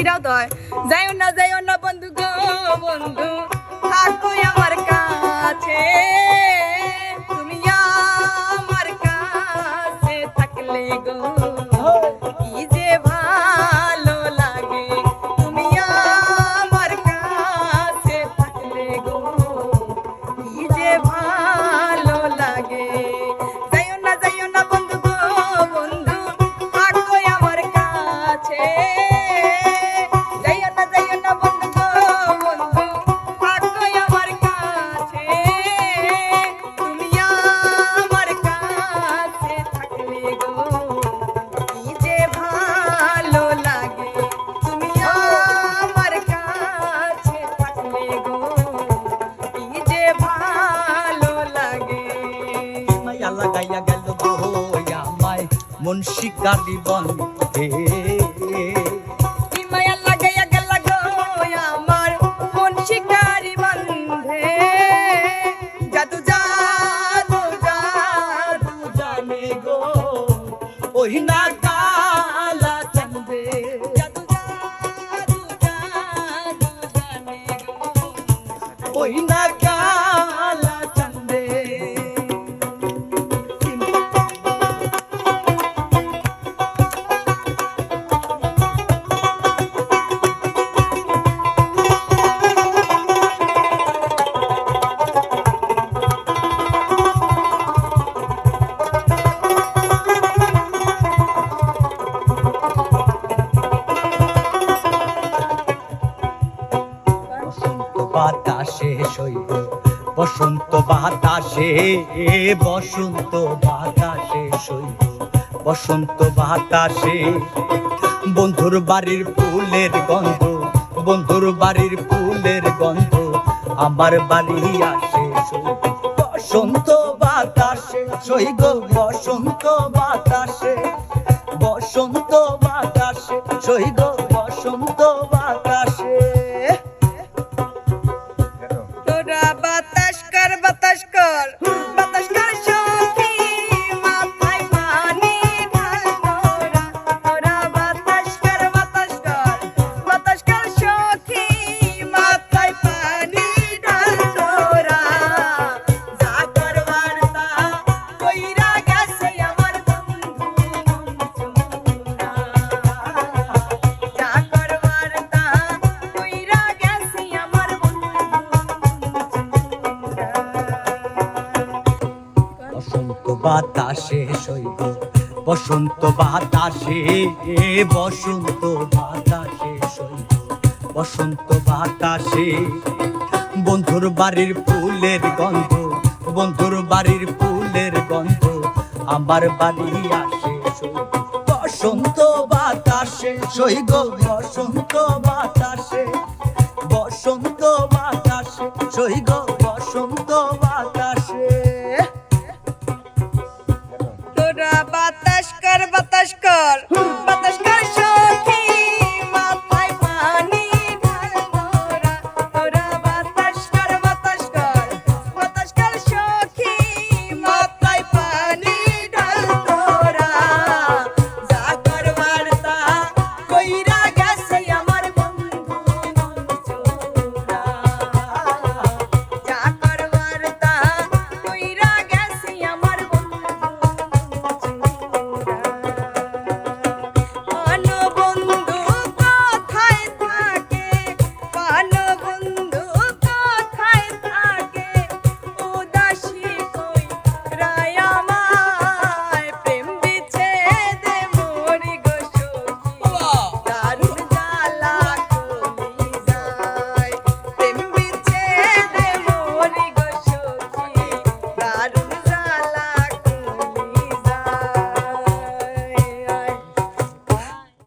এটাও তো হয় যাইও না যাইও না বন্ধু গো বন্ধু। আমার কাছে। আমায় মন শিকারি বন্ধে। কি বাতাসে সইব বসন্ত বাতাসে বসন্ত বাতাসে সইব বসন্ত বাতাসে। বন্ধুর বাড়ির ফুলের গন্ধ, বন্ধুর বাড়ির ফুলের গন্ধ, আমার বাড়ি আসে বসন্ত বাতাসে। সইব বসন্ত বাতাসে বসন্ত বাতাসে। সইব বসন্ত বাতাসে। বাতাসে সইব বসন্ত বাতাসে বসন্ত বাতাসে সইব বসন্ত বাতাসে, বন্ধুর বাড়ির ফুলের গন্ধ, বন্ধুর বাড়ির ফুলের গন্ধ, আমার বাড়ি আসে বসন্ত বাতাসে সইব বসন্ত